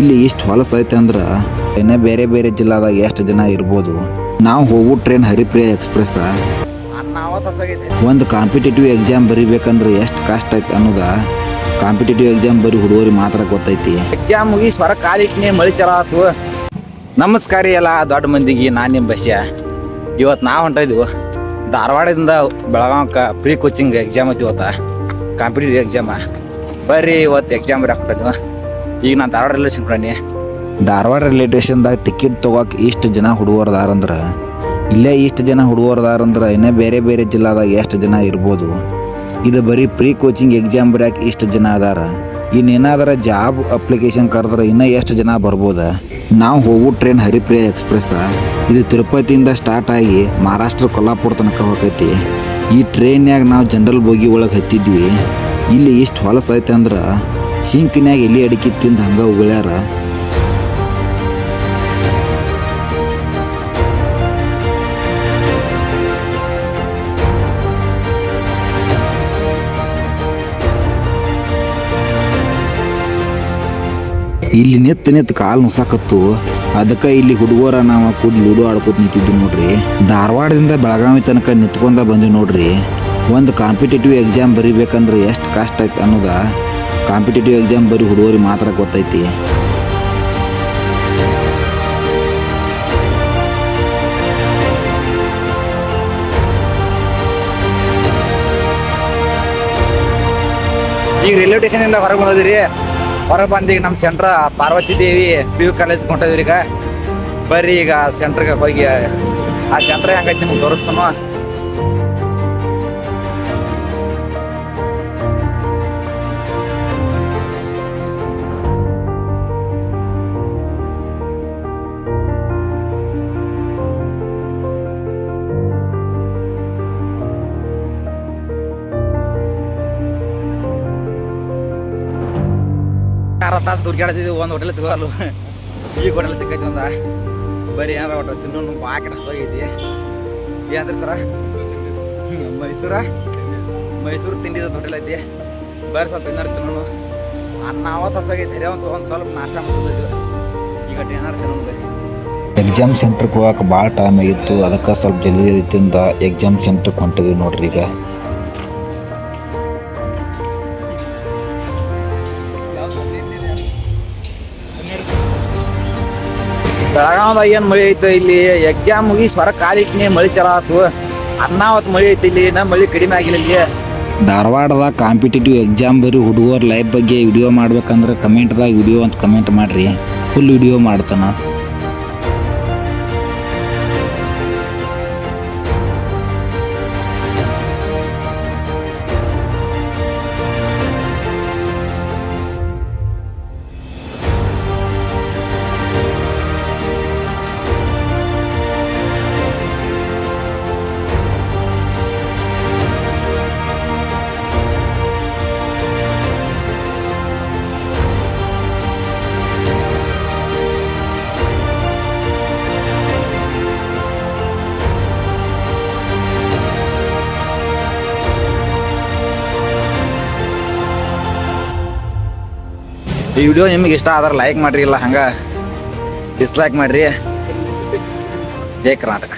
ಇಲ್ಲಿ ಇಷ್ಟು ಹೊಲಸು ಐತೆ ಅಂದ್ರೆ ಇನ್ನೇ ಬೇರೆ ಬೇರೆ ಜಿಲ್ಲಾದಾಗ ಎಷ್ಟು ಜನ ಇರ್ಬೋದು. ನಾವು ಹೋಗೋ ಟ್ರೈನ್ ಹರಿಪ್ರಿಯ ಎಕ್ಸ್ಪ್ರೆಸ್ ಒಂದು ಕಾಂಪಿಟೇಟಿವ್ ಎಕ್ಸಾಮ್ ಬರಿಬೇಕಂದ್ರೆ ಎಷ್ಟು ಕಷ್ಟ ಐತೆ ಅನ್ನೋದ ಕಾಂಪಿಟೇಟಿವ್ ಎಕ್ಸಾಮ್ ಬರೀ ಹುಡುಗರಿಗೆ ಮಾತ್ರ ಗೊತ್ತೈತಿ. ಎಕ್ಸಾಮ್ ಮುಗಿಸಿ ಹೊರ ಕಾಲಿಟ್ನಿ ಮಳಿ ಚಲ ಆತು. ನಮಸ್ಕಾರ ಎಲ್ಲ, ದೊಡ್ಡ ಮಂದಿಗೆ ನಾನು ನಿಮ್ಮ ಬಸ್ಯ. ಇವತ್ತು ನಾವು ಹೊಂಟಿದ್ವು ಧಾರವಾಡದಿಂದ ಬೆಳಗಾವಕ್ಕೆ ಪ್ರೀ ಕೋಚಿಂಗ್ ಎಕ್ಸಾಮ್ ಐತಿ ಇವತ್ತು. ಕಾಂಪಿಟೇಟಿವ್ ಎಕ್ಸಾಮ ಬರ್ರಿ ಇವತ್ತು ಎಕ್ಸಾಮ್ ಬರೀ ಹಾಕ್ಬಿಟ್ಟಿದ್ವು ಈಗ ನಾನು ಧಾರವಾಡಲ್ಲೇ ಪ್ರಾಣಿ ಧಾರವಾಡ ರೈಲ್ವೆ ಸ್ಟೇಷನ್ದಾಗ ಟಿಕೆಟ್ ತೊಗೋಕೆ ಇಷ್ಟು ಜನ ಹುಡುಗರು ಅಂದ್ರೆ, ಇಲ್ಲೇ ಇಷ್ಟು ಜನ ಹುಡುಗರು ಅಂದ್ರೆ ಇನ್ನೇ ಬೇರೆ ಬೇರೆ ಜಿಲ್ಲಾದಾಗ ಎಷ್ಟು ಜನ ಇರ್ಬೋದು. ಇದು ಬರೀ ಪ್ರೀ ಕೋಚಿಂಗ್ ಎಕ್ಸಾಮ್ ಬರ್ಯಾಕೆ ಇಷ್ಟು ಜನ ಅದಾರ. ಇನ್ನೇನಾದ್ರೆ ಜಾಬ್ ಅಪ್ಲಿಕೇಶನ್ ಕರೆದ್ರೆ ಇನ್ನೂ ಎಷ್ಟು ಜನ ಬರ್ಬೋದ? ನಾವು ಹೋಗೋ ಟ್ರೈನ್ ಹರಿಪ್ರಿಯ ಎಕ್ಸ್ಪ್ರೆಸ್ ಇದು ತಿರುಪತಿಯಿಂದ ಸ್ಟಾರ್ಟ್ ಆಗಿ ಮಹಾರಾಷ್ಟ್ರ ಕೊಲ್ಲಾಪುರ ತನಕ ಹೋಗೈತಿ. ಈ ಟ್ರೈನ್ಯಾಗ ನಾವು ಜನರಲ್ ಬೋಗಿ ಒಳಗೆ ಹತ್ತಿದ್ವಿ. ಇಲ್ಲಿ ಇಷ್ಟು ಹೊಲಸು ಐತೆ ಅಂದ್ರೆ ಸಿಂಕ್ನ್ಯಾಗ ಎಲ್ಲಿ ಅಡಿಕೆ ತಿಂದು ಹಂಗೆ ಉಗುಳ್ಯಾರ. ಇಲ್ಲಿ ನೆತ್ತ ನೆತ್ತ ಕಾಲು ನುಸಾಕತ್ತು. ಅದಕ್ಕೆ ಇಲ್ಲಿ ಹುಡುಗರ ನಾವು ಕೂಡ ಲೂಡೋ ಆಡ್ಕೊತ ನಿಂತಿದ್ವಿ ನೋಡ್ರಿ. ಧಾರವಾಡದಿಂದ ಬೆಳಗಾವಿ ತನಕ ನಿಂತ್ಕೊಂಡ ಬಂದ್ವಿ ನೋಡ್ರಿ. ಒಂದು ಕಾಂಪಿಟೇಟಿವ್ ಎಕ್ಸಾಮ್ ಬರಿಬೇಕಂದ್ರೆ ಎಷ್ಟು ಕಷ್ಟ ಆಯ್ತು ಅನ್ನೋದ. ಕಾಂಪಿಟೇಟಿವ್ ಎಕ್ಸಾಮ್ ಬರೀ ಹುಡುಗರಿಗೆ ಮಾತ್ರ ಗೊತ್ತೈತಿ. ಈಗ ರೈಲ್ವೆ ಸ್ಟೇಷನ್ ಇಂದ ಹೊರಗೆ ಬಂದಿದ್ರಿ ಹೊರಗೆ ಬಂದೀಗ ನಮ್ಮ ಸೆಂಟ್ರ Parvati Devi P U college ಹೊಂಟಿದ್ರಿ ಈಗ. ಬರ್ರಿ ಈಗ ಸೆಂಟ್ರಿಗೆ ಹೋಗಿ ಆ ಸೆಂಟ್ರ್ ಹೆಂಗೈತಿ ನಿಮ್ಗೆ ತೋರಿಸ್ತಾನೋ. ಅರ್ಧ ತಾಸು ದುಡ್ಗಾಡ್ತಿದ್ವಿ ಒಂದು ಹೋಟೆಲ್ ಸಿಗೋಲ್ಲ ಈಗ ಹೋಟೆಲ್ ಸಿಕ್ಕೈತಿ ಒಂದ. ಬರೀ ಏನಾರ ಒಟ್ಟು ತಿನ್ನೋನು ಬಾಕಿ ಹಸೋಗೈತಿ ಏನಂದ್ರೆ ಸರ? ಮೈಸೂರ? ಮೈಸೂರು ತಿಂಡಿದ ಹೋಟೆಲ್ ಐತಿ. ಬರ್ರಿ ಸ್ವಲ್ಪ ಏನಾರು ತಿನ್ನೋಣ ಅನ್ನ ಅವತ್ತು ಹಸೋಗೈತಿ ರೀ ಒಂದು ಒಂದು ಸ್ವಲ್ಪ ನಾಷ್ಟ ಮಾಡ್ತಿದ್ವಿ ಈಗ ಏನಾರು ತಿನ್ನೋನು ಬರೀ. ಎಕ್ಸಾಮ್ ಸೆಂಟ್ರಿಗೆ ಹೋಗಕ್ಕೆ ಭಾಳ ಟೈಮ್ ಆಗಿತ್ತು, ಅದಕ್ಕೆ ಸ್ವಲ್ಪ ಜಲ್ದಿ ಜಲ್ದಿ ಎಕ್ಸಾಮ್ ಸೆಂಟ್ರಿಗೆ ಹೊಂಟಿದ್ವಿ ನೋಡ್ರಿ ಈಗ. ಬೆಳಗಾವದಾಗ ಏನು ಮಳಿ ಐತೆ ಇಲ್ಲಿ? ಎಕ್ಸಾಮ್ ಮುಗಿಸಿ ಹೊರ ಕಾಲಿಟ್ನಿ ಮಳಿ ಚಲೋ ಆತು. ಅನ್ನಾವತ್ತು ಮಳಿ ಐತಿ ಇಲ್ಲಿ ನಾ ಮಳಿ ಕಡಿಮೆ ಆಗಿಲ್ಲ ಇಲ್ಲಿ. ಧಾರವಾಡದಾಗ ಕಾಂಪಿಟೇಟಿವ್ ಎಕ್ಸಾಮ್ ಬರೀ ಹುಡುಗರ ಲೈಫ್ ಬಗ್ಗೆ ವಿಡಿಯೋ ಮಾಡ್ಬೇಕಂದ್ರೆ ಕಮೆಂಟ್ದಾಗ ವಿಡಿಯೋ ಅಂತ ಕಮೆಂಟ್ ಮಾಡ್ರಿ. ಫುಲ್ ವಿಡಿಯೋ ಮಾಡ್ತಾನ. ಈ ವಿಡಿಯೋ ನಿಮಗೆ ಇಷ್ಟ ಆದ್ರೆ ಲೈಕ್ ಮಾಡ್ರಿ ಇಲ್ಲ ಹಂಗೆ ಡಿಸ್ಲೈಕ್ ಮಾಡ್ರಿ. ಜೈ ಕರ್ನಾಟಕ.